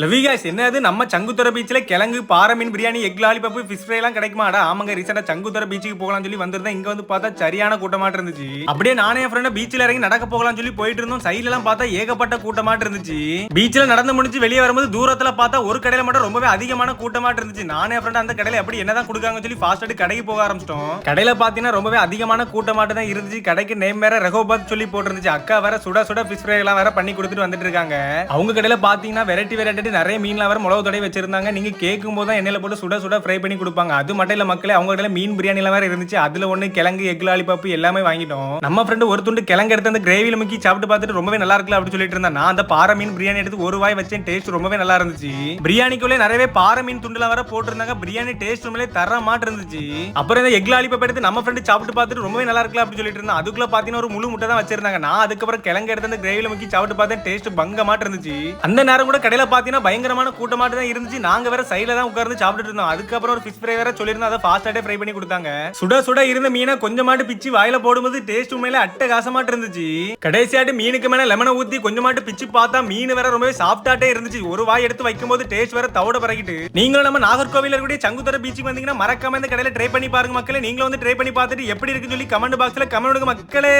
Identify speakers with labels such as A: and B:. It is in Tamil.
A: லவிகாஸ் என்னது நம்ம சங்குத்தர பீச்சில் கிழங்கு பாறை மீன் biryani egg lollipop fish fry எல்லாம் கிடைக்குமாடா? ஆமாங்க ரீசெண்டாக சங்குத்தர பீச்சுக்கு போகலாம்னு சொல்லி வந்திருந்தேன். இங்கே வந்து பார்த்தா சரியான கூட்டமாட்டு இருந்துச்சு. அப்படியே நானே என் ஃப்ரெண்ட் பீச்சில் இறங்கி நடக்க போகலாம்னு சொல்லி போயிட்டு இருந்தோம். சைடுல எல்லாம் பார்த்தா ஏகப்பட்ட கூட்டமாட்டு இருந்துச்சு. பீச்சில் நடந்து முடிஞ்சு வெளியே வரும்போது தூரத்துல பார்த்தா ஒரு கடையில மட்டும் ரொம்பவே அதிகமான கூட்டமாட்டு இருந்துச்சு. நானே ஃப்ரெண்ட் அந்த கடையில எப்படி என்னதான் கொடுக்காங்கன்னு சொல்லி ஃபாஸ்ட் கடைக்கு போக ஆரம்பிச்சிட்டோம். கடையில் பாத்தீங்கன்னா ரொம்பவே அதிகமான கூட்டமாட்டு தான் இருந்துச்சு. கடைக்கு நேம் வேற ரகோபாத் சொல்லி போட்டுருந்துச்சு. அக்கா வேற சுட சுட ஃபிஷ் ஃப்ரை எல்லாம் வேற பண்ணி கொடுத்துட்டு வந்துட்டு இருக்காங்க. அவங்க கடையில பாத்தீங்கன்னா வெரைட்டி வெரைட்டி வந்துட்டு நிறைய மீன்லாம் வர மிளகு தடவை வச்சிருந்தாங்க. நீங்க கேட்கும் போது தான் எண்ணெயில போட்டு சுட சுட ஃப்ரை பண்ணி கொடுப்பாங்க. அது மட்டும் இல்ல மக்களே அவங்க கடையில மீன் பிரியாணி வேற இருந்துச்சு. அதுல ஒண்ணு கிழங்கு எக் லாலிபாப் எல்லாமே வாங்கிட்டோம். நம்ம ஃப்ரெண்டு ஒரு துண்டு கிழங்கு எடுத்து அந்த கிரேவில முக்கி சாப்பிட்டு பார்த்துட்டு ரொம்பவே நல்லா இருக்குல்ல அப்படின்னு சொல்லிட்டு இருந்தா நான் அந்த பாறை மீன் பிரியாணி எடுத்து ஒரு வாய் வச்சேன் டேஸ்ட் ரொம்பவே நல்லா இருந்துச்சு. பிரியாணிக்குள்ளே நிறையவே பாறை மீன் துண்டுலாம் வர போட்டிருந்தாங்க. பிரியாணி டேஸ்ட் ரொம்பவே தர மாட்டு இருந்துச்சு. அப்புறம் இந்த எக் லாலிபாப் எடுத்து நம்ம ஃப்ரெண்டு சாப்பிட்டு பார்த்துட்டு ரொம்பவே நல்லா இருக்குல்ல அப்படின்னு சொல்லிட்டு இருந்தா அதுக்குள்ள பாத்தீங்கன்னா ஒரு முழு முட்டை தான் வச்சிருந்தாங்க. நான் அதுக்கப்புறம் கிழங்கு எடுத்து அந்த கிரேவில முக்கி சாப்பிட்டு பார்த்தேன் டேஸ்ட் பங்கமாட்டு இருந்துச்சு. அந்த நேரம் கூட கடையில பாத்தீங்கன்னா பயங்கரமான கூட்டமாட்டு தான் இருந்துச்சு. நாங்க வேற சைடில் தான் உட்கார்ந்து சாப்பிட்டுட்டு இருந்தோம். அதுக்கப்புறம் ஒரு ஃபிஷ் ஃப்ரை வேற சொல்லியிருந்தோம். அதை ஃபாஸ்டாட்டே ஃப்ரை பண்ணி கொடுத்தாங்க. சுட சுட இருந்த மீனை கொஞ்சமாட்டு பிச்சு வாயில போடும்போது டேஸ்ட் உண்மையில அட்டகாசமாட்டு இருந்துச்சு. கடைசியாட்டு மீனுக்கு மேல லெமனை ஊத்தி கொஞ்சமாட்டு பிச்சு பார்த்தா மீன் வேற ரொம்பவே சாஃப்டாட்டே இருந்துச்சு. ஒரு வாய் எடுத்து வைக்கும்போது டேஸ்ட் வேற தவிட பறக்கிட்டு நீங்களும் நம்ம நாகர்கோவில் இருக்கக்கூடிய சங்குத்தர பீச்சுக்கு வந்தீங்கன்னா மறக்காம இந்த கடையில ட்ரை பண்ணி பாருங்க மக்களே. நீங்களும் வந்து ட்ரை பண்ணி பார்த்துட்டு எப்படி இருக்குன்னு சொல்லி கமெண்ட் பாக்ஸ்ல கமெண்ட் மக்களே.